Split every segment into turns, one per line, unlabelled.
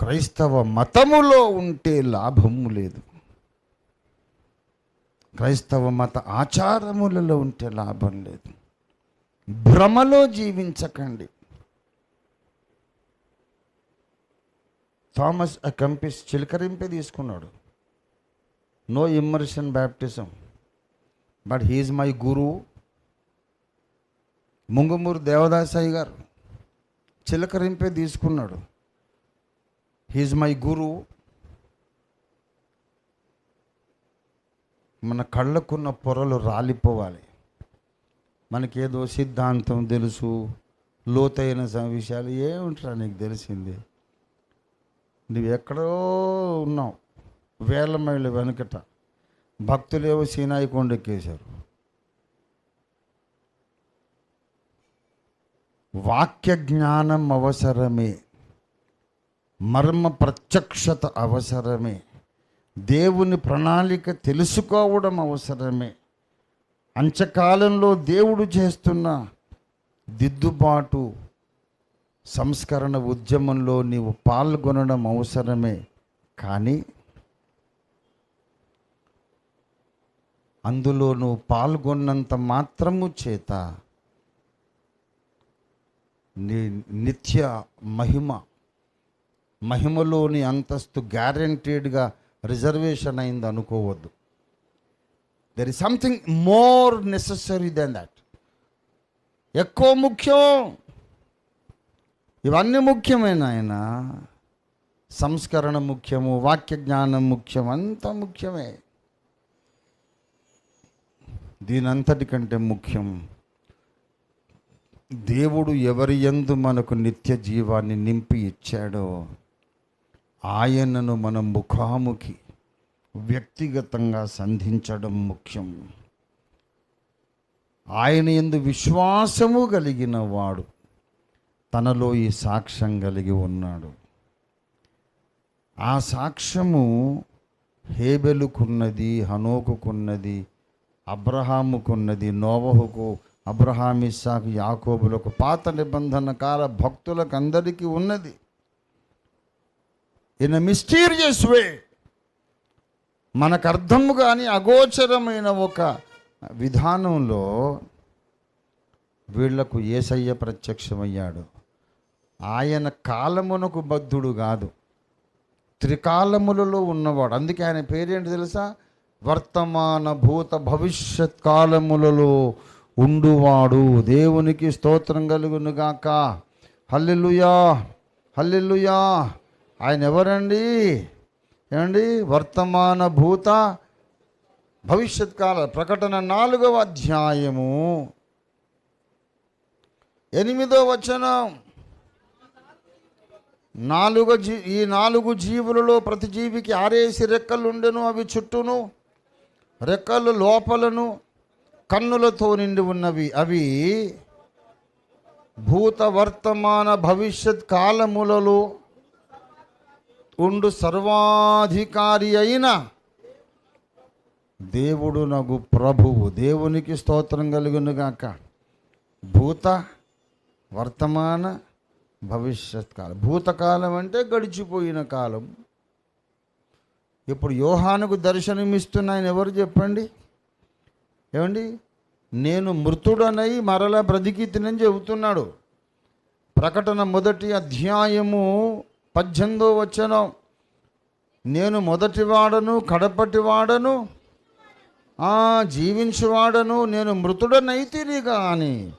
క్రైస్తవ మతములో ఉంటే లాభము లేదు. క్రైస్తవ మత ఆచారములలో ఉంటే లాభం లేదు. భ్రమలో జీవించకండి. థామస్ అకంపిస్ చిలకరింపే తీసుకున్నాడు. No immersion baptism but he is my గురువు ముంగుమూరు దేవదాసాయి గారు చిలకరింపే తీసుకున్నాడు. హీజ్ మై గురు మన కళ్ళకున్న పొరలు రాలిపోవాలి. మనకేదో సిద్ధాంతం తెలుసు లోతైన విషయాలు ఏముంటారా నీకు తెలిసింది? నువ్వు ఎక్కడో ఉన్నావు వేల మైళ్ళ వెనుకట. భక్తులేవో సీనాయి కొండెక్కేశారు. వాక్య జ్ఞానం అవసరమే. మర్మ ప్రత్యక్షత అవసరమే. దేవుని ప్రణాళిక తెలుసుకోవడం అవసరమే. అంచకాలంలో దేవుడు చేస్తున్న దిద్దుబాటు సంస్కరణ ఉద్యమంలో నీవు పాల్గొనడం అవసరమే. కానీ అందులో నువ్వు పాల్గొన్నంత మాత్రము చేత నీ నిత్య మహిమ మహిమలోని అంతస్తు గ్యారంటీడ్గా రిజర్వేషన్ అయింది అనుకోవద్దు. There is something more necessary than that ఎక్కువ ముఖ్యం? ఇవన్నీ ముఖ్యమైన ఆయన? సంస్కరణ ముఖ్యము వాక్య జ్ఞానం ముఖ్యం అంత ముఖ్యమే. దీనంతటికంటే ముఖ్యం దేవుడు ఎవరి ఎందు మనకు నిత్య జీవాన్ని నింపి ఇచ్చాడో ఆయనను మనం ముఖాముఖి వ్యక్తిగతంగా సంధించడం ముఖ్యం. ఆయన ఎందు విశ్వాసము కలిగిన వాడు తనలో ఈ సాక్ష్యం కలిగి ఉన్నాడు. ఆ సాక్ష్యము హేబెలుకున్నది హనోకుకున్నది అబ్రహాముకున్నది నోవహుకు అబ్రహాం ఇస్సాకు యాకోబులకు పాత నిబంధన కాల భక్తులకు అందరికీ ఉన్నది. ఇన్ మిస్టీరియస్ వే మనకు అర్థము కాని అగోచరమైన ఒక విధానంలో వీళ్ళకు ఏసయ్య ప్రత్యక్షమయ్యాడు. ఆయన కాలమునకు బద్ధుడు కాదు. త్రికాలములలో ఉన్నవాడు. అందుకే ఆయన పేరేంటి తెలుసా? వర్తమాన భూత భవిష్యత్ కాలములలో ఉండువాడు. దేవునికి స్తోత్రం కలుగును గాక. హల్లెలుయా! హల్లెలూయా! ఆయన ఎవరండి? ఏమండి? వర్తమాన భూత భవిష్యత్ కాల ప్రకటన నాలుగవ అధ్యాయము. ఎనిమిదో వచనం. నాలుగు జీ ఈ నాలుగు జీవులలో ప్రతి జీవికి ఆరేసి రెక్కలు ఉండెను అవి చుట్టూను రెక్కలు లోపలను కన్నులతో నిండి ఉన్నవి. అవి భూత వర్తమాన భవిష్యత్ కాలములలో ఉండు సర్వాధికారి అయిన దేవుడు నగు ప్రభువు. దేవునికి స్తోత్రం కలుగునుగాక. భూత వర్తమాన భవిష్యత్ కాలం. భూతకాలం అంటే గడిచిపోయిన కాలం. ఇప్పుడు యోహానుకు దర్శనమిస్తున్న ఆయన ఎవరు చెప్పండి? ఏమండి? నేను మృతుడనై మరలా బ్రతికితినని చెబుతున్నాడు. ప్రకటన మొదటి అధ్యాయము పద్దెనిమిదో వచ్చాను నేను మొదటివాడను కడపటివాడను ఆ, జీవించువాడను నేను మృతుడనైతిని కానీ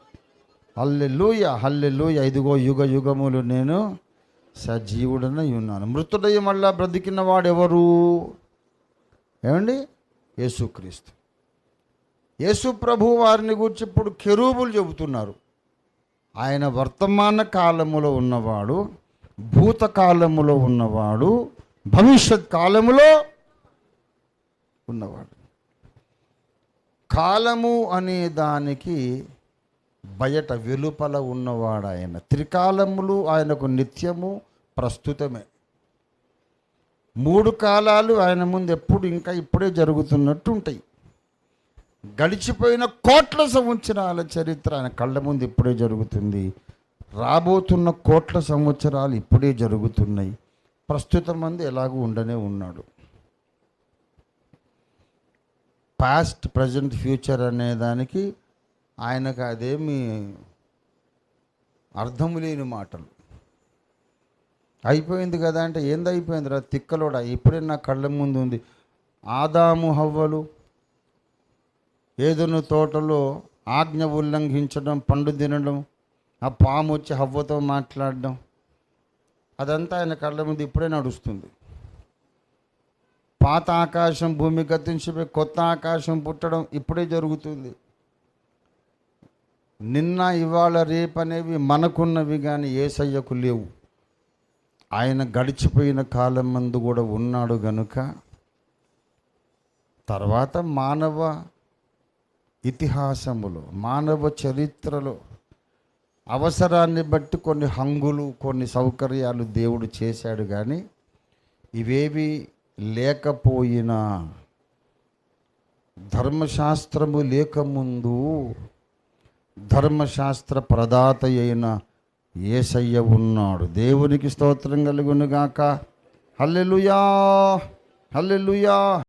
హల్లెలూయ హల్లెలూయ. ఇదిగో యుగ యుగములు నేను సజీవుడనై ఉన్నాను. మృతుడై మళ్ళా బ్రతికిన వాడెవరు? ఏమండి? యేసుక్రీస్తు. యేసు ప్రభు వారిని గురించి ఇప్పుడు కెరూబులు చెబుతున్నారు. ఆయన వర్తమాన కాలములో ఉన్నవాడు భూతకాలములో ఉన్నవాడు భవిష్యత్ కాలములో ఉన్నవాడు. కాలము అనే దానికి బయట వెలుపల ఉన్నవాడు ఆయన. త్రికాలములు ఆయనకు నిత్యము ప్రస్తుతమే. మూడు కాలాలు ఆయన ముందు ఎప్పుడు ఇంకా ఇప్పుడే జరుగుతున్నట్టు ఉంటాయి. గడిచిపోయిన కోట్ల సంవత్సరాల చరిత్ర ఆయన కళ్ళ ముందు ఇప్పుడే జరుగుతుంది. రాబోతున్న కోట్ల సంవత్సరాలు ఇప్పుడే జరుగుతున్నాయి. ప్రస్తుతం మంది ఎలాగూ ఉండనే ఉన్నాడు. పాస్ట్ ప్రజెంట్ ఫ్యూచర్ అనే దానికి ఆయనకు అదేమి అర్థము లేని మాటలు. అయిపోయింది కదా అంటే ఏంది అయిపోయింది రా? తిక్కలోడా? ఇప్పుడే నా కళ్ళ ముందు ఉంది. ఆదాము హవ్వలు ఏదైనా తోటలో ఆజ్ఞ ఉల్లంఘించడం పండు తినడం ఆ పాము వచ్చి హవ్వతో మాట్లాడడం అదంతా ఆయన కళ్ళ ముందు ఇప్పుడే నడుస్తుంది. పాత ఆకాశం భూమి గతించిపోయి కొత్త ఆకాశం పుట్టడం ఇప్పుడే జరుగుతుంది. నిన్న ఇవాళ రేపు అనేవి మనకున్నవి కానీ ఏసయ్యకు లేవు. ఆయన గడిచిపోయిన కాలం మందు కూడా ఉన్నాడు గనుక తర్వాత మానవ ఇతిహాసములో మానవ చరిత్రలో అవసరాన్ని బట్టి కొన్ని హంగులు కొన్ని సౌకర్యాలు దేవుడు చేశాడు కానీ ఇవేవి లేకపోయినా ధర్మశాస్త్రము లేకముందు ధర్మశాస్త్ర ప్రదాత అయిన ఏసయ్య ఉన్నాడు. దేవునికి స్తోత్రం కలుగునుగాక. హల్లెలుయా! హల్లెలుయా!